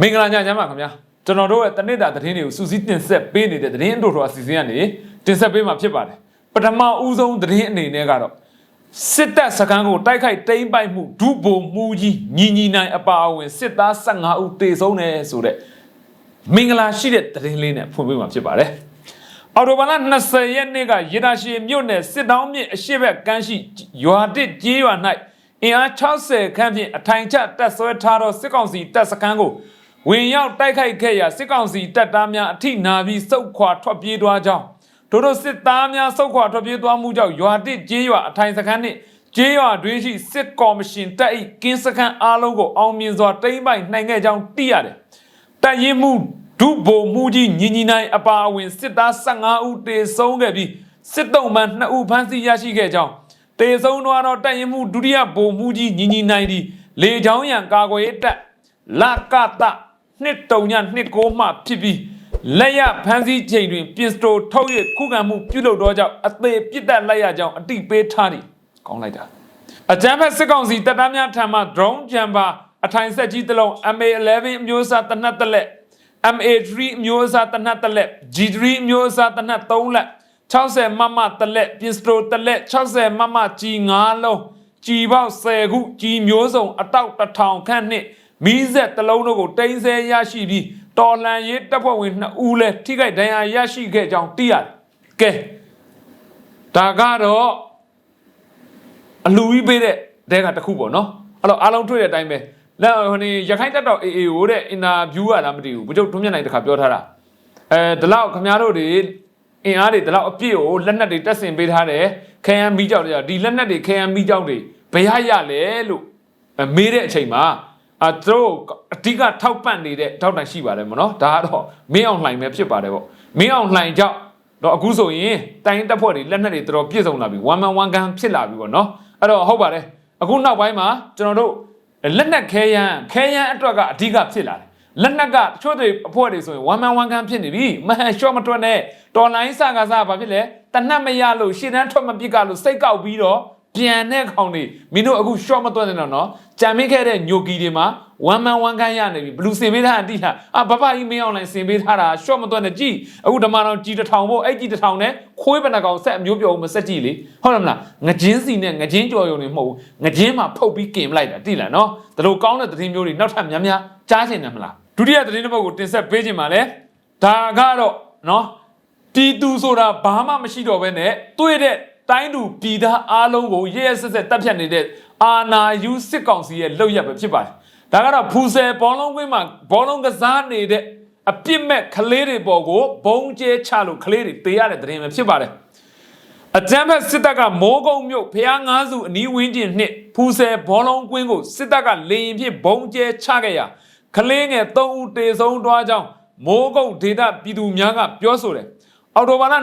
မင်္ဂလာညချမ်းပါခင်ဗျာကျွန်တော်တို့ရဲ့တနစ်တာသတင်းတွေကိုစူးစီးတင်ဆက်ပေးနေတဲ့သတင်းအတို့တော်အစီအစဉ်ကနေတင်ဆက်ပေးမှာဖြစ်ပါတယ်ပထမဦးဆုံးသတင်းအနေနဲ့ကတော့စစ်တပ်စခန်းကိုတိုက်ခိုက်တိမ့်ပိုက်မှုဒုဗိုလ်မှူးကြီးညီညီနိုင်အပါအဝင်စစ်သား15ဦးတေဆုံးတယ်ဆိုတဲ့မင်္ဂလာရှိတဲ့သတင်းလေးနဲ့ဖွင့်ပေးမှာဖြစ်ပါတယ်အော်တိုဘာလ20ရက်နေ့ကရေတာရှည်မြို့နယ်စစ်တောင်းမြစ်အရှိဘက်ကမ်းရှိရွာတစ်ကျေးရွာ၌အင်အား60ခန့်ဖြင့်အထိုင်ချတပ်ဆွဲထားသောစစ်ကောင်စီတပ်စခန်းကို ဝင်ရောက်တိုက်ခိုက်ခဲ့ရာစစ်ကောင်စီတပ်သားများအထိနာပြီးစုခွာထွက်ပြေးသွားကြောင်းတို့တို့စစ်သားများစုခွာထွက်ပြေးသွားမှုကြောင့်ရွာတစ်ကျေးရွာအထိုင်စခန်းနှင့်ကျေးရွာတွင်ရှိစစ်ကော်မရှင်တပ်၏ကင်းစခန်းအားလုံးကိုအောင်မြင်စွာတိမ့်ပိုင်နိုင်ခဲ့ကြောင်းသိရတယ်။တပ်ရင်းမှုဒုဗိုလ်မှူးကြီးညီညီနိုင်အပါအဝင်စစ်သား15ဦးတေဆုံးခဲ့ပြီးစစ်တုံးမှ2ဦးဖမ်းဆီးရရှိခဲ့ကြောင်းတေဆုံးတော့တပ်ရင်းမှုဒုတိယဗိုလ်မှူးကြီးညီညီနိုင်ဒီလေချောင်းရံကာကွယ်ရေးတပ်လကတ နှစ်တုံညနှစ်ကိုမှဖြစ်ပြီးလက်ရဖမ်းဆီးချိန်တွင်ပင်စတိုထုတ်ရခုခံမှုပြုလုပ်တော့ကြောင့်အသေးပြစ်တက်လိုက်ရကြောင်းအတိပေးထားသည်ကောင်းလိုက်တာအကြမ်းဖက်စစ်ကောင်စီတပ်သားများထံမှ drone jammer အထိုင်ဆက်ကြီးတစ်လုံး MA11 အမျိုးအစားတနတ်တစ်လက် MA3 အမျိုးအစားတနတ်တစ်လက် G3 အမျိုးအစားတနတ်3လက်60မမတစ်လက် pistol တစ်လက်60မမ G5 လုံးကြီးပေါက်10ခုကြီးမျိုးစုံအတောက်တစ်ထောင်ခန့်နှင့် မီးဆက်တစ်လုံးတို့ကိုတိမ့်ဆဲရရှိပြီးတော်လန်ရေးတပ်ဖွဲ့ဝင်2ဦးလည်းထိခိုက်ဒဏ်ရာရရှိခဲ့ကြောင်းသိရတယ်။ကဲဒါကတော့အလူကြီးပေးတဲ့တဲကတစ်ခုပေါ့နော်အဲ့တော့အားလုံးတွေ့တဲ့အတိုင်းပဲလက်ဟိုနေရခိုင်တပ်တော် AA ကိုတဲ့အင်တာဗျူးရလားမသိဘူးဘုချုပ်ထွန်းမြတ်နိုင်တခါပြောထားတာအဲဒီလောက်ခင်ဗျားတို့တွေအင်အားတွေဒီလောက်အပြည့်ကိုလက်နက်တွေတက်ဆင်ပေးထားတယ်ခဲယမ်းမီးကြောက်တွေဒီလက်နက်တွေခဲယမ်းမီးကြောက်တွေဘယ်ရရလဲလို့မေးတဲ့အချိန်မှာ အဲသူတို့အဓိကထောက်ပံ့နေတဲ့ထောက်တိုင်ရှိပါတယ်မနော်ဒါကတော့မင်းအောင်လှိုင်ပဲဖြစ်ပါတယ်ပေါ့မင်းအောင်လှိုင်ကြောင့်တော့အခုဆိုရင်တိုင်းတပ်ဖွဲ့တွေလက်နက်တွေတော်တော်ပြည့်စုံလာပြီ one man one gun ဖြစ်လာပြီပေါ့နော်အဲ့တော့ဟုတ်ပါတယ်အခုနောက်ပိုင်းမှာကျွန်တော်တို့လက်နက်ခဲယမ်းခဲယမ်းအတွက်ကအဓိကဖြစ်လာတယ်လက်နက်ကတချို့တွေအဖွဲ့တွေဆိုရင် one man one gun ဖြစ်နေပြီမဟန် short မထွက်နဲ့တော်လိုင်းစကားစားဘာဖြစ်လဲတနတ်မရလို့ရှင်းတန်းထွက်မပစ်ကလို့စိတ်ကောက်ပြီးတော့ပြန်တဲ့ခေါင်တွေမင်းတို့အခု short မထွက်နေတော့နော် ကြံမိခဲ့တဲ့ညိုကီတွေမှာ one man one gun ရနေပြီဘလူးစင်ပေးထားအတိဟာအာဘဘကြီးမင်းအောင်လိုင်းစင်ပေးထားတာ short မထွက်နဲ့ကြည့်အခုဓမ္မတော်ကြီးတစ်ထောင်ဖို့အဲ့ကြီးတစ်ထောင်နဲ့ခွေးပနကောင်ဆက်အမျိုးပြောမဆက်ကြည့်လေဟုတ်တယ်မလားငကြင်းစီနဲ့ငကြင်းကြော်ရုံနေမဟုတ်ဘူးငကြင်းမှာဖုတ်ပြီးกินလိုက်တာတိလားနော်ဒါလိုကောင်းတဲ့သတင်းမျိုးတွေနောက်ထပ်များများကြားချင်တယ်မလားဒုတိယသတင်းတစ်ပုဒ်ကိုတင်ဆက်ပေးခြင်းပါလေဒါကတော့နော်ပြည်သူဆိုတာဘာမှမရှိတော့ဘဲနဲ့တွေ့တဲ့တိုင်းသူပြည်သားအားလုံးကိုရဲရဲဆက်ဆက်တပ်ဖြတ်နေတဲ့ အာနာယူစစ်ကောင်စီရဲ့လုပ်ရက်ပဲဖြစ်ပါတယ်ဒါကတော့ဖူဆယ်ဘောလုံးကွင်းမှာဘောလုံးကစားနေတဲ့အပြစ်မဲ့ကလေးတွေပေါ်ကိုဘုံကျဲချလို့ကလေးတွေတေးရတဲ့သတင်းပဲဖြစ်ပါတယ်အကြမ်းဖက်စစ်တပ်ကမိုးကုံမြို့ဖျားငါးစုအနီးဝင်းကျင်နှစ်ဖူဆယ်ဘောလုံးကွင်းကိုစစ်တပ်ကလေရင်ဖြင့်ဘုံကျဲချခဲ့ရာကလေးငယ်၃ဦးတေဆုံးသွားကြောင်းမိုးကုံဒေသပြည်သူများကပြောဆိုတယ် အော်တိုဘာလ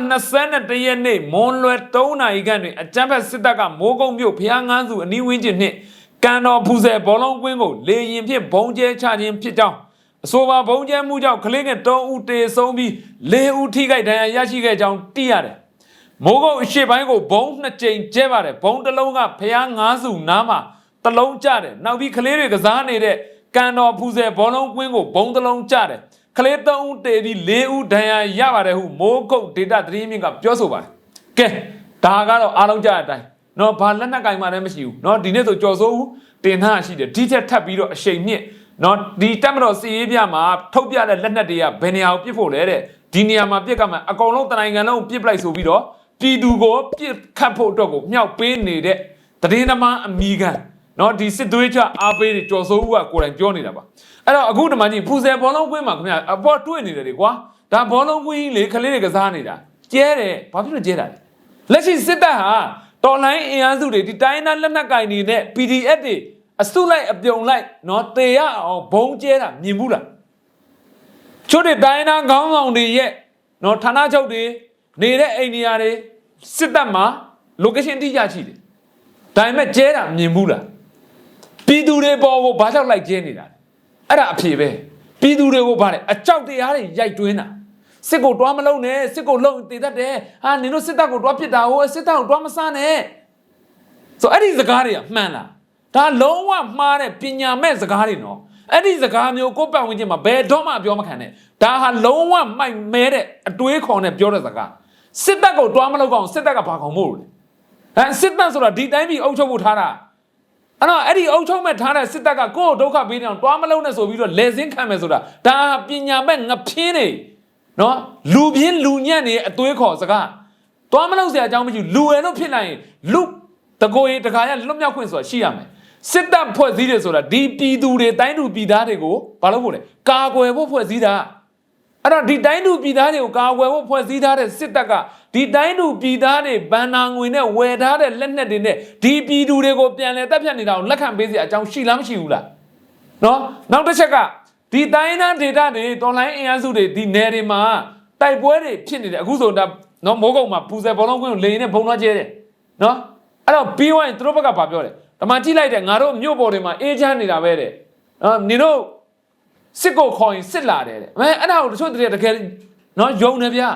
22ရက်နေ့မွန်လွယ်3နာရီခန့်တွင်အကြမ်းဖက်စစ်တပ်ကမိုးကုံမြို့ဖျားငါးစုအနီးဝင်းကျင်နှင့်ကန်တော်ဖူဆယ်ဘောလုံးကွင်းကိုလေရင်ဖြင့်ဘုံကျဲချခြင်းဖြစ်ကြောင်းအဆိုပါဘုံကျဲမှုကြောင့်ကလေးငယ်3ဦးတေဆုံးပြီး4ဦးထိခိုက်ဒဏ်ရာရရှိခဲ့ကြောင်းသိရတယ်။မိုးကုတ်အရှိပိုင်းကိုဘုံနှစ်ကြိမ်ကျဲပါတယ်ဘုံတစ်လုံးကဖျားငါးစုနားမှာတစ်လုံးကျတယ်နောက်ပြီးကလေးတွေကစားနေတဲ့ကန်တော်ဖူဆယ်ဘောလုံးကွင်းကိုဘုံတစ်လုံးကျတယ် ကလေး3ဦးတေပြီး4ဦးဒဏ်ရာရပါတယ်ဟုမိုးကုတ်ဒေတာသတင်းမြင့်ကပြောဆိုပါတယ်။ကဲဒါကတော့အားလုံးကြတဲ့အတိုင်းနော်ဘာလက်နက်ကင်မှလည်းမရှိဘူးနော်ဒီနေ့ဆိုကြော်စိုးဦးတင်ထားရှိတယ်ဒီချက်ထပ်ပြီးတော့အရှိန်မြင့်နော်ဒီတက်မတော်စီရေးပြမှာထုတ်ပြတဲ့လက်နက်တွေကဘယ်နေရာကိုပြစ်ဖို့လဲတဲ့ဒီနေရာမှာပြစ်ကမှအကောင်လုံးတနိုင်ငံလုံးပြစ်ပလိုက်ဆိုပြီးတော့ပြည်သူကိုပြစ်ခတ်ဖို့အတွက်ကိုမြောက်ပေးနေတဲ့တည်င်းသမားအမိခံ နော်ဒီစစ်သွေးချအားပေးတွေကြော်စိုးဦးကကိုယ်တိုင်ပြောနေတာပါအဲ့တော့အခုဒီမှာကြီးဖူဆယ်ဘောလုံးကွင်းမှာခင်ဗျအပေါ်တွေ့နေတယ်လေကွာဒါဘောလုံးကွင်းကြီးလေခလေးတွေကစားနေတာကျဲတယ်ဘာဖြစ်လို့ကျဲတာလဲလက်ရှိစစ်တပ်ဟာတော်လိုင်းအင်အားစုတွေဒီတိုင်းသားလက်နက်ကင်နေတဲ့ PDF တွေအစုလိုက်အပြုံလိုက်နော်တေရအောင်ဘုံကျဲတာမြင်ဘူးလားချို့တဲ့တိုင်းသားခေါင်းဆောင်တွေရဲ့နော်ဌာနချုပ်တွေနေတဲ့အိမ်နေရာတွေစစ်တပ်မှာ location တိကျရှိတယ်ဒါပေမဲ့ကျဲတာမြင်ဘူးလား ပြည်သူတွေပေါ်ကိုဘာကြောင့်လိုက်ကျဲနေတာလဲအဲ့ဒါအဖြေပဲပြည်သူတွေကိုဗါတယ်အကြောက်တရားတွေရိုက်တွင်းတာစစ်ကိုတွားမလုံးနဲ့စစ်ကိုလုံးတည်တတ်တယ်ဟာနင်တို့စစ်တပ်ကိုတွားပစ်တာဟိုစစ်တပ်ကိုတွားမဆန်းနဲ့ဆိုအဲ့ဒီစကားတွေကမှန်လားဒါလုံးဝမှားတဲ့ပညာမဲ့စကားတွေနော်အဲ့ဒီစကားမျိုးကိုယ့်ပတ်ဝန်းကျင်မှာဘယ်တော့မှပြောမခံနဲ့ဒါဟာလုံးဝမိုက်မဲတဲ့အတွေးခေါ်နဲ့ပြောတဲ့စကားစစ်တပ်ကိုတွားမလောက်အောင်စစ်တပ်ကဘာကောင်မို့လဲဟမ်စစ်တပ်ဆိုတာဒီတိုင်းပြည်အုပ်ချုပ်ဖို့ထားတာ အဲ့တော့အဲ့ဒီအုပ်ချုပ်မဲ့ထားတဲ့စစ်တပ်ကကိုယ့်ကိုဒုက္ခပေးနေအောင်တွားမလုံးနဲ့ဆိုပြီးတော့လေစင်းခံမယ်ဆိုတာဒါဟာပညာမဲ့ငပြင်းနေနော်လူပြင်းလူညံ့နေတဲ့အတွေးခေါ်စကားတွားမလုံးစရာအကြောင်းမရှိဘူးလူရယ်လို့ဖြစ်နိုင်ရင်လူတကိုယ်ရင်တခါရလွတ်မြောက်ခွင့်ဆိုတာရှိရမယ်စစ်တပ်ဖွဲ့စည်းတယ်ဆိုတာဒီပြည်သူတွေတိုင်းသူပြည်သားတွေကိုဘာလို့ဖို့လဲကာကွယ်ဖို့ဖွဲ့စည်းတာ အဲ့တော့ဒီတိုင်းသူပြည်သားတွေကိုကာကွယ်ဖို့ဖွဲ့စည်းထားတဲ့စစ်တပ်ကဒီတိုင်းသူပြည်သားတွေဗန်နာငွေနဲ့ဝယ်ထားတဲ့လက်နက်တွေနဲ့ဒီပြည်သူတွေကိုပြန်လဲတပ်ဖြတ်နေတာကိုလက်ခံပေးစီအကြောင်းရှိလားမရှိဘူးလားနော်နောက်တစ်ချက်ကဒီတိုင်းသားဒေတာတွေတော်လိုင်းအင်အားစုတွေဒီနယ်တွေမှာတိုက်ပွဲတွေဖြစ်နေတယ်အခုဆိုတော့နော်မိုးကုတ်မှာပူဇယ်ဘောလုံးကွင်းကိုလေရင်နဲ့ဘုံသွားကျဲတယ်နော်အဲ့တော့ပြီးသွားရင်သူတို့ဘက်ကဘာပြောလဲဓမ္မကြည့်လိုက်တယ်ငါတို့မြို့ပေါ်တွေမှာအေးချမ်းနေတာပဲတဲ့နော်နင်တို့ စစ်ကိုခေါ်ရင်စစ်လာတယ်တဲ့အဲအဲ့ဒါကိုတချို့တည်းတကယ်နော်ယုံနေဗျာ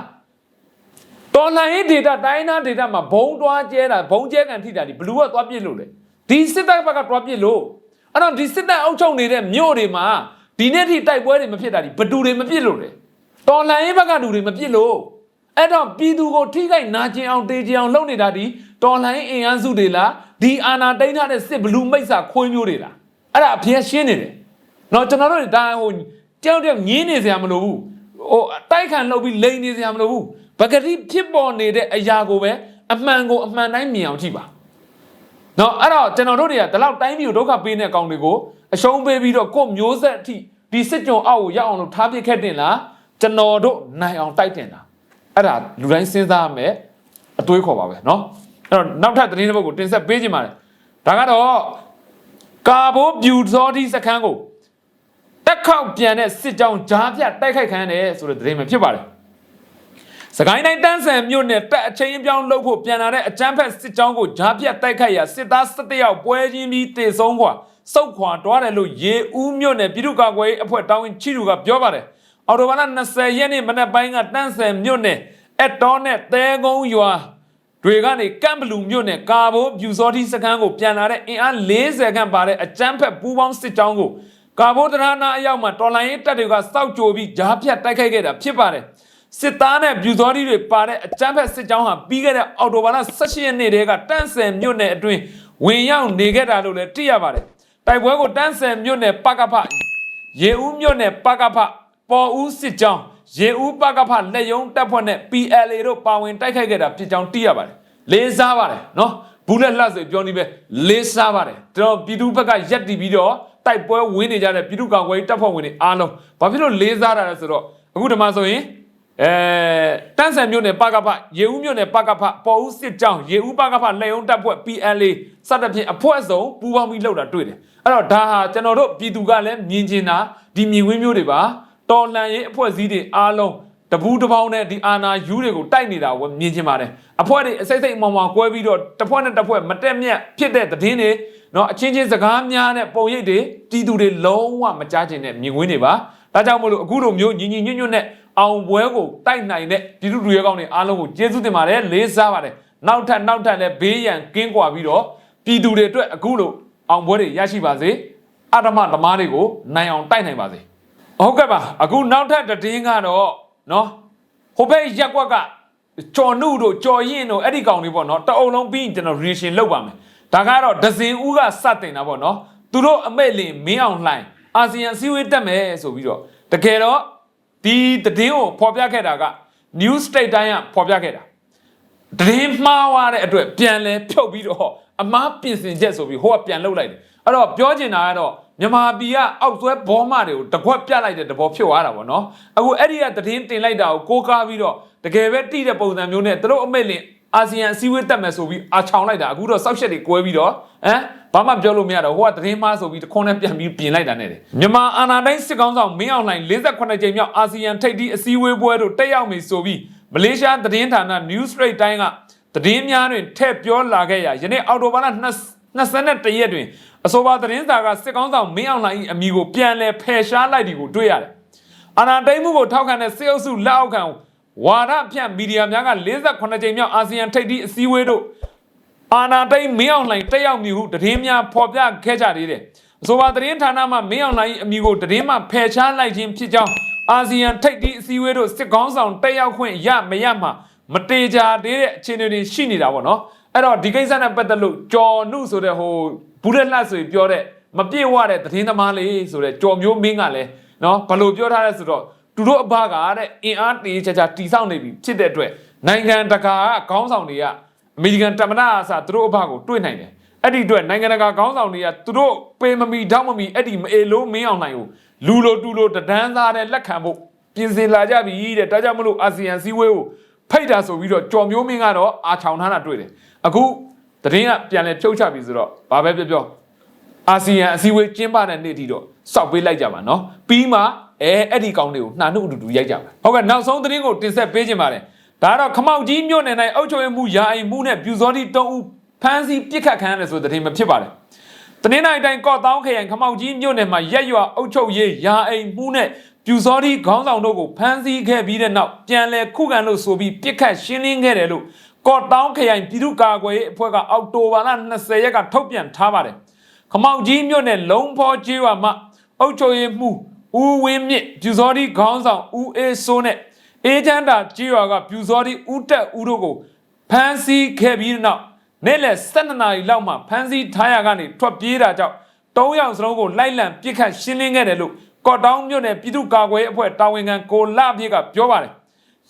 တော်လှန်ရေးဒေတာတိုင်းသားဒေတာမှာဘုံတွားကျဲတာဘုံကျဲကန်ထိတာဒီဘလူးကသွားပြစ်လို့လေဒီစစ်တပ်ဘက်ကတွားပြစ်လို့အဲ့တော့ဒီစစ်တပ်အုပ်ချုပ်နေတဲ့မြို့တွေမှာဒီနေ့ထိတိုက်ပွဲတွေမဖြစ်တာဒီဘသူတွေမပြစ်လို့လေတော်လှန်ရေးဘက်ကလူတွေမပြစ်လို့အဲ့တော့ပြည်သူကိုထိခိုက်နာကျင်အောင်တေးကျင်အောင်လုပ်နေတာဒီတော်လှန်ရေးအင်အားစုတွေလားဒီအာဏာတိန်ထားတဲ့စစ်ဘလူးမိတ်ဆာခွေးမျိုးတွေလားအဲ့ဒါအပြည့်ရှင်းနေတယ် နော်ကျွန်တော်တို့ဒါဟိုကြောက်တဲ့ငင်းနေစရာမလိုဘူးဟိုအတိုက်ခံလုပ်ပြီးလိန်နေစရာမလိုဘူးပဂတိဖြစ်ပေါ်နေတဲ့အရာကိုပဲအမှန်ကိုအမှန်တိုင်းမြင်အောင်ကြည့်ပါနော်အဲ့တော့ကျွန်တော်တို့တွေကဒီလောက်တိုင်းပြည်ကိုဒုက္ခပေးတဲ့အကောင်တွေကိုအရှုံးပေးပြီးတော့ကိုယ့်မျိုးဆက်အထိဒီစစ်ကြုံအောက်ကိုရောက်အောင်လို့ထားပစ်ခဲ့တင်လားကျွန်တော်တို့နိုင်အောင်တိုက်တင်တာအဲ့ဒါလူတိုင်းစဉ်းစားရမယ်အတွေးခေါ်ပါပဲနော်အဲ့တော့နောက်ထပ်သတင်းတစ်ပုဒ်ကိုတင်ဆက်ပေးခြင်းပါတယ်ဒါကတော့ကာဘိုးပြူစောတိစခန်းကို တက်ခေါက်ပြန်တဲ့စစ်ကြောင်းဂျားပြတိုက်ခိုက်ခံရတယ်ဆိုတဲ့သတင်းပဲဖြစ်ပါတယ်။စကိုင်းတိုင်းတန်းဆန်မြို့နယ်တက်အချင်းအပြောင်းလုပ်ဖို့ပြန်လာတဲ့အကြမ်းဖက်စစ်ကြောင်းကိုဂျားပြတိုက်ခိုက်ရာစစ်သား17ယောက်ပွဲချင်းပြီးတေဆုံးခွာစုတ်ခွာတွားတယ်လို့ရေဦးမြို့နယ်ပြည်သူ့ကာကွယ်ရေးအဖွဲ့တာဝန်ချီတူကပြောပါတယ်။အော်တိုဘာလ20ရက်နေ့မနက်ပိုင်းကတန်းဆန်မြို့နယ်အက်တော်နဲ့သဲကုန်းရွာတွေကနေကမ်ဘလူမြို့နယ်ကာဘိုးပြူစောတိစခန်းကိုပြန်လာတဲ့အင်အား40ခန့်ပါတဲ့အကြမ်းဖက်ပူးပေါင်းစစ်ကြောင်းကို ကာဘိုးတရနာအရောက်မှာတော်လိုင်းရေးတပ်တွေကစောက်ကြိုပြီးဂျားဖြတ်တိုက်ခိုက်ခဲ့တာဖြစ်ပါတယ်စစ်သားနဲ့ပြူစောတိတွေပါတဲ့အကြမ်းဖက်စစ်ကြောင်းဟာပြီးခဲ့တဲ့အောက်တိုဘာလ18ရက်နေ့တည်းကတန်းဆယ်မြို့နယ်အတွင်းဝင်ရောက်နေခဲ့တာလို့လည်းသိရပါတယ်တိုက်ပွဲကိုတန်းဆယ်မြို့နယ်ပကဖရေဦးမြို့နယ်ပကဖပေါ်ဦးစစ်ကြောင်းရေဦးပကဖလက်ယုံတပ်ဖွဲ့နဲ့ PLA တို့ပါဝင်တိုက်ခိုက်ခဲ့တာဖြစ်ကြောင်းသိရပါတယ်လေးစားပါတယ်နော်ဘူးလက်လှဆိုပြောနေပဲလေးစားပါတယ်ကျွန်တော်ပြည်သူဘက်ကရက်တည်ပြီးတော့ တိုက်ပွဲဝင်းနေကြတဲ့ပြည်သူ့ကောင်ကွယ်ရေးတပ်ဖွဲ့ဝင်တွေအားလုံးဘာဖြစ်လို့လေးစားတာလဲဆိုတော့အခုဒီမှာဆိုရင်အဲတန်းဆန်မြို့နယ်ပကဖရေဦးမြို့နယ်ပကဖပေါ်ဦးစစ်ကြောင်းရေဦးပကဖလက်ယုံတပ်ဖွဲ့ PLA စသဖြင့်အဖွဲ့စုံပူးပေါင်းပြီးလှုပ်တာတွေ့တယ်အဲ့တော့ဒါဟာကျွန်တော်တို့ပြည်သူကလည်းမြင်ကျင်တာဒီမြင်ကွင်းမျိုးတွေပါတော်လန်ရေးအဖွဲ့အစည်းတွေအားလုံးတပူးတစ်ပေါင်းနဲ့ဒီအာနာယူတွေကိုတိုက်နေတာကိုမြင်ချင်ပါတယ်အဖွဲ့တွေအစိမ့်စိမ့်မောင်မောင်ကွဲပြီးတော့တစ်ဖွဲ့နဲ့တစ်ဖွဲ့မတက်မြတ်ဖြစ်တဲ့သတင်းတွေ เนาะအချင်းချင်းစကားများနဲ့ပုံရိပ်တွေတီးသူတွေလုံးဝမကြားချင်တဲ့မြင်ကွင်းတွေပါဒါကြောင့်မလို့အခုလိုမျိုးညီညီညွတ်ညွတ်နဲ့အောင်ပွဲကိုတိုက်နိုင်တဲ့ပြည်သူတွေရဲ့ကောင်းတွေအားလုံးကိုကျေးဇူးတင်ပါတယ်လေးစားပါတယ်နောက်ထပ်နောက်ထပ်လည်းဘေးရန်ကင်းကွာပြီးတော့ပြည်သူတွေအတွက်အခုလိုအောင်ပွဲတွေရရှိပါစေအဓမ္မဓမ္မတွေကိုနိုင်အောင်တိုက်နိုင်ပါစေ ဟုတ်ကဲ့ပါအခုနောက်ထပ်သတင်းကတော့နော်ဟိုဘက်ရက်ကွက်ကကြော်နုတို့ကြော်ရင်တို့အဲ့ဒီကောင်တွေပေါ့နော်တအုံလုံးပြီးရင်ကျွန်တော် reaction လုပ်ပါမယ် ဒါကတော့ဒဇင်ဦးကစတင်တာပေါ့နော်သူတို့အမိတ်လင်မင်းအောင်လှိုင်အာဆီယံစည်းဝေးတက်မယ်ဆိုပြီးတော့တကယ်တော့ဒီသတင်းကိုဖော်ပြခဲ့တာက New State တိုင်းကဖော်ပြခဲ့တာတရင်မှားသွားတဲ့အတွက်ပြန်လဲဖြုတ်ပြီးတော့အမားပြင်ဆင်ချက်ဆိုပြီးဟိုကပြန်လှုပ်လိုက်တယ်အဲ့တော့ပြောချင်တာကတော့မြန်မာပြည်ကအောက်ဆွဲဘောမတွေကိုတကွက်ပြလိုက်တဲ့တဘောဖြစ်သွားတာပေါ့နော်အခုအဲ့ဒီကတရင်တင်လိုက်တာကိုကိုးကားပြီးတော့တကယ်ပဲတိတဲ့ပုံစံမျိုးနဲ့သူတို့အမိတ်လင် အာဆီယံအစည်းအဝေးတက်မယ်ဆိုပြီးအာချောင်လိုက်တာအခုတော့စောက်ချက်တွေကွဲပြီးတော့ဟမ်ဘာမှပြောလို့မရတော့ဟိုကတရင်မှားဆိုပြီးတခွန်းနဲ့ပြန်ပြီးပြင်လိုက်တာနဲ့တယ်မြန်မာအာဏာတိုင်းစစ်ကောင်းဆောင်မင်းအောင်လှိုင်48ကြိမ်မြောက်အာဆီယံထိပ်သီးအစည်းအဝေးပွဲတို့တက်ရောက်ပြီဆိုပြီးမလေးရှားသတင်းဌာန News Straight တိုင်းကသတင်းများတွင်ထည့်ပြောလာခဲ့ရာယနေ့အော်တိုဘာလ21ရက်တွင်အဆိုပါသတင်းစာကစစ်ကောင်းဆောင်မင်းအောင်လှိုင်၏အမည်ကိုပြန်လည်ဖယ်ရှားလိုက်သည်ကိုတွေ့ရတယ်။အာဏာသိမ်းမှုကိုထောက်ခံတဲ့စစ်အုပ်စုလက်အောက်ခံ ဝါဒဖြန့်မီဒီယာများက48ကြိမ်မြောက်အာဆီယံထိပ်သီးအစည်းအဝေးတို့အာဏာသိမ်းမင်းအောင်လှိုင်တက်ရောက်မည်ဟုသတင်းများဖော်ပြခဲ့ကြသေးတယ်။အဆိုပါသတင်းဌာနမှမင်းအောင်လှိုင်၏အမည်ကိုသတင်းမှဖယ်ရှားလိုက်ခြင်းဖြစ်ကြောင်းအာဆီယံထိပ်သီးအစည်းအဝေးတို့စစ်ကောင်းဆောင်တက်ရောက်ခွင့်ရမရမှမတေချာသေးတဲ့အခြေအနေတွေရှိနေတာပေါ့နော်အဲ့တော့ဒီကိစ္စနဲ့ပတ်သက်လို့ကျော်နုဆိုတဲ့ဟိုဘူးရက်လှဆိုပြီးပြောတဲ့မပြည့်ဝတဲ့သတင်းသမားလေးဆိုတဲ့ကျော်မျိုးမင်းကလည်းနော်ဘလို့ပြောထားလဲဆိုတော့ သူတို့အဘကတဲ့အင်အားတေးချာချာတီဆောက်နေပြီဖြစ်တဲ့အတွက်နိုင်ငံတကာကခေါင်းဆောင်တွေကအမေရိကန်တမန်တော်အစားသူတို့အဘကိုတွေ့နိုင်တယ်အဲ့ဒီအတွက်နိုင်ငံတကာခေါင်းဆောင်တွေကသူတို့ပေမမီတောက်မမီအဲ့ဒီမအေလို့မင်းအောင်နိုင်ကိုလူလိုတူလိုတဒန်းသားတဲ့လက်ခံဖို့ပြင်ဆင်လာကြပြီတဲ့ဒါကြောင့်မလို့အာဆီယံစည်းဝေးကိုဖိတ်တာဆိုပြီးတော့ကြော်မျိုးမင်းကတော့အာချောင်ထားတာတွေ့တယ်အခုသတင်းကပြန်လဲဖြုတ်ချပြီဆိုတော့ဘာပဲပြောပြောအာဆီယံအစည်းအဝေးကျင်းပတဲ့နေ့အထိတော့ စောက်ပေးလိုက်ကြပါနော်ပြီးမှအဲအဲ့ဒီကောင်တွေကိုနှာနှုတ်အတူတူရိုက်ကြပါဟုတ်ကဲ့နောက်ဆုံးသတင်းကိုတင်ဆက်ပေးခြင်းပါတယ်ဒါကတော့ခမောက်ကြီးမြို့နယ်၌အုပ်ချုပ်ရေးမှုယာအိမ်မှုနဲ့ပြူစောတိတုံးဦးဖမ်းဆီးပြစ်ခတ်ခံရတယ်ဆိုတဲ့သတင်းပဲဖြစ်ပါတယ်တနင်္လာရီတိုင်းကော့တောင်းခရိုင်ခမောက်ကြီးမြို့နယ်မှာရက်ရွာအုပ်ချုပ်ရေးယာအိမ်မှုနဲ့ပြူစောတိခေါင်းဆောင်တို့ကိုဖမ်းဆီးခဲ့ပြီးတဲ့နောက်ပြန်လည်ခုခံလို့ဆိုပြီးပြစ်ခတ်ရှင်းလင်းခဲ့တယ်လို့ကော့တောင်းခရိုင်ပြည်သူ့ကာကွယ်ရေးအဖွဲ့ကအောက်တိုဘာလ20ရက်ကထုတ်ပြန်ထားပါတယ်ခမောက်ကြီးမြို့နယ်လုံဖောကျေးရွာမှာ အုတ်ချိုရင်မှုဦးဝင်းမြင့်ပြူစောတိခေါင်းဆောင်ဦးအေးစိုးနဲ့အေးချမ်းတာကျေးရွာကပြူစောတိဦးတက်ဦးတို့ကိုဖမ်းဆီးခဲ့ပြီးတဲ့နောက်နေ့လယ်12နာရီလောက်မှာဖမ်းဆီးထားရကနေထွက်ပြေးတာကြောင့်၃ယောက်စလုံးကိုလိုက်လံပြစ်ခတ်ရှင်းလင်းခဲ့တယ်လို့ကော့တောင်းမြို့နယ်ပြည်သူ့ကာကွယ်ရေးအဖွဲ့တာဝန်ခံကိုလပြည့်ကပြောပါတယ်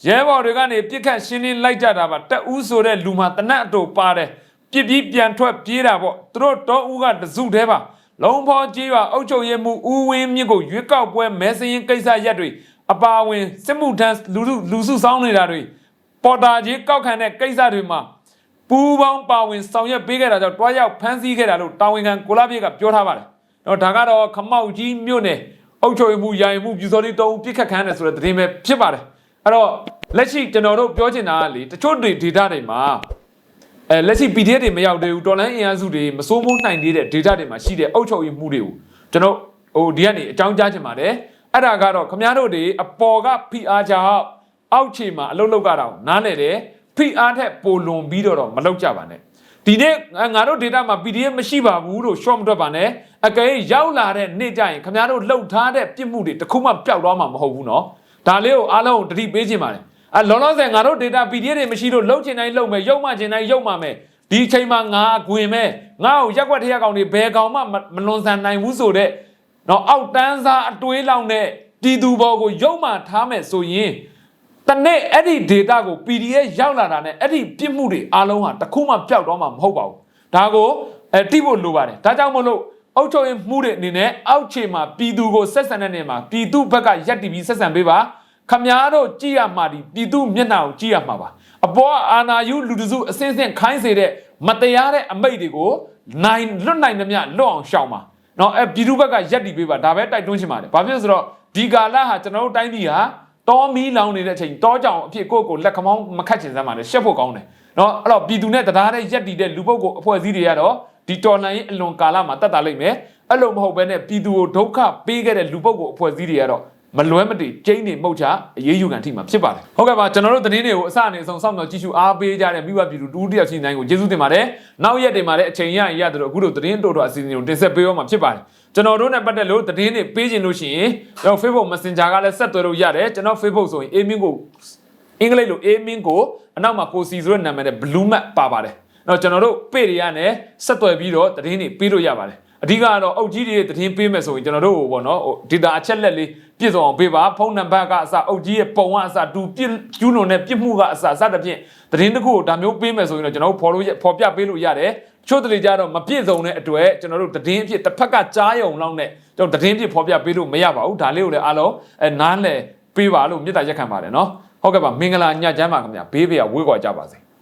ရဲဘော်တွေကနေပြစ်ခတ်ရှင်းလင်းလိုက်ကြတာပါတက်ဦးဆိုတဲ့လူမှာတနတ်အတူပါတယ်ပြစ်ပြီးပြန်ထွက်ပြေးတာပေါ့သူတို့တော့ဦးကတစုတည်းပါ လုံးဖောကြီးရွာအုတ်ချုပ်ရဲမှုဦးဝင်းမြင့်ကိုရွေးကောက်ပွဲမဲစရင်ကိစ္စရက်တွေအပါအဝင်စစ်မှုထမ်းလူလူလူစုဆောင်းနေတာတွေပေါ်တာကြီးကောက်ခံတဲ့ကိစ္စတွေမှာပူးပေါင်းပါဝင်ဆောင်ရွက်ပေးခဲ့တာကြောင့်တွားရောက်ဖမ်းဆီးခဲ့တာလို့တာဝန်ခံကိုလာပြေကပြောထားပါတယ်တော့ဒါကတော့ခမောက်ကြီးမြို့နယ်အုတ်ချုပ်ရဲမှုယာယီမှုပြူစောတိတုံးပြစ်ခတ်ခံရတယ်ဆိုတဲ့သတင်းပဲဖြစ်ပါတယ်အဲ့တော့လက်ရှိကျွန်တော်တို့ပြောချင်တာကလေတချို့တွေ data တွေမှာ အဲလက်ရှိ PDF တွေမရောက်သေးဘူးတော်လိုင်းအင်အားစုတွေမစိုးမိုးနိုင်သေးတဲ့ data တွေမှာရှိတဲ့အုတ်ချုပ်ရေးမှုတွေကိုကျွန်တော်ဟိုဒီကနေအကြောင်းကြားချင်ပါတယ်အဲ့ဒါကတော့ခမည်းတော်တွေအပေါ်က PR ကြောင့်အောက်ခြေမှာအလုပ်လုပ်ကြတာကိုနားလည်တယ် PR ထက်ပိုလွန်ပြီးတော့တော့မလုပ်ကြပါနဲ့ဒီနေ့ငါတို့ data မှာ PDF မရှိပါဘူးလို့ short မတွက်ပါနဲ့အကယ်၍ရောက်လာတဲ့နေ့ကျရင်ခမည်းတော်လှုပ်ထားတဲ့ပြစ်မှုတွေတစ်ခုမှပျောက်သွားမှာမဟုတ်ဘူးเนาะ ဒါလေးကိုအားလုံးကိုတတိပေးခြင်းပါတယ် အဲလောလောဆယ်ငါတို့ data PDF တွေမရှိလို့လှုပ်ချင်တိုင်းလှုပ်မယ်ရုပ်မှချင်တိုင်းရုပ်မှမယ်ဒီအချိန်မှာငါအကွင်မဲ့ငါ့ကိုရက်ွက်ထရက်ကောင်တွေဘယ်ကောင်မှမမလွန်ဆန်နိုင်ဘူးဆိုတော့တော့အောက်တန်းစားအတွေးလောင်တဲ့ပြည်သူဘော်ကိုရုပ်မှထားမယ်ဆိုရင်တနေ့အဲ့ဒီ data ကို PDF ရောက်လာတာနဲ့အဲ့ဒီပြစ်မှုတွေအားလုံးဟာတစ်ခုမှပျောက်တော့မှာမဟုတ်ပါဘူးဒါကိုအဲတိဖို့လိုပါတယ်ဒါကြောင့်မလို့အုတ်ချုပ်ရင်မှုတဲ့အနေနဲ့အောက်ခြေမှာပြည်သူကိုဆက်ဆံတဲ့နေရာမှာပြည်သူဘက်ကရက်တီပြီးဆက်ဆံပေးပါ ခမားတို့ကြည်ရမှာဒီပြည်သူမျက်နှာကိုကြည်ရမှာပါအပေါ်အာနာယူလူတစုအစင်းစင်းခိုင်းစေတဲ့မတရားတဲ့အမိတ်တွေကိုနိုင်လွတ်နိုင်သမျှလွတ်အောင်ရှောင်ပါနော်အဲပြည်သူဘက်ကရက်တီပေးပါဒါပဲတိုက်တွန်းချင်ပါတယ်ဘာဖြစ်လို့ဆိုတော့ဒီကာလဟာကျွန်တော်တို့တိုင်းပြည်ဟာတောမီးလောင်နေတဲ့အချိန်တောကြောင်အဖြစ်ကိုယ့်ကိုလက်ခမောင်းမခတ်ချင်စမ်းပါနဲ့ရှက်ဖို့ကောင်းတယ်နော်အဲ့တော့ပြည်သူနဲ့တရားတဲ့ရက်တီတဲ့လူပုဂ္ဂိုလ်အဖွဲ့အစည်းတွေကတော့ဒီတော်လှန်ရေးအလွန်ကာလမှာတတ်တာလိမ့်မယ်အဲ့လိုမဟုတ်ဘဲနဲ့ပြည်သူကိုဒုက္ခပေးခဲ့တဲ့လူပုဂ္ဂိုလ်အဖွဲ့အစည်းတွေကတော့ မလွဲမတည်ကျင်းနေမှုတ်ချအရေးယူခံထိမှာဖြစ်ပါတယ်ဟုတ်ကဲ့ပါကျွန်တော်တို့သတင်းတွေကိုအစအနေဆုံးစောင့်မျှော်ကြည့်ရှုအားပေးကြတဲ့မိဘပြည်သူတူတယောက်ချင်းတိုင်းကိုကျေးဇူးတင်ပါတယ်နောက်ရက်တွေမှာလည်းအချိန်ရရင်ရတယ်လို့အခုလိုသတင်းတိုးတော့အစီအစဉ်ကိုတင်ဆက်ပေးရမှာဖြစ်ပါတယ်ကျွန်တော်တို့နဲ့ပတ်သက်လို့သတင်းတွေပေးခြင်းလို့ရှိရင်ကျွန်တော် Facebook Messenger ကလည်းဆက်သွယ်လို့ရတယ်ကျွန်တော် Facebook ဆိုရင် Amin ကိုအင်္ဂလိပ်လို Amin ကိုအနောက်မှာကိုစီဆိုတဲ့နာမည်နဲ့ Blue Map ပါပါတယ်တော့ကျွန်တော်တို့ page တွေကနေဆက်သွယ်ပြီးတော့သတင်းတွေပေးလို့ရပါတယ် အဓိကကတော့အုတ်ကြီးတွေသတင်းပေးမယ်ဆိုရင်ကျွန်တော်တို့ဟိုပေါ့နော်ဟိုဒေတာအချက်လက်လေးပြည့်စုံအောင်ပေးပါဖုန်းနံပါတ်ကအစအုတ်ကြီးရဲ့ပုံကအစတူပြည့်ကျူးလွန်တဲ့ပြစ်မှုကအစစသဖြင့်သတင်းတစ်ခုကိုဒါမျိုးပေးမယ်ဆိုရင်တော့ကျွန်တော်တို့ဖော်လို့ဖော်ပြပေးလို့ရတယ်ချို့တလေကြတော့မပြည့်စုံတဲ့အတွက်ကျွန်တော်တို့သတင်းအဖြစ်တစ်ဖက်ကကြားယုံလောက်နဲ့ကျွန်တော်သတင်းအဖြစ်ဖော်ပြပေးလို့မရပါဘူးဒါလေးကိုလည်းအားလုံးအဲနားလည်ပေးပါလို့မေတ္တာရက်ခံပါတယ်နော်ဟုတ်ကဲ့ပါမင်္ဂလာညချမ်းပါခင်ဗျာဘေးဘေးကဝေးကွာကြပါစေ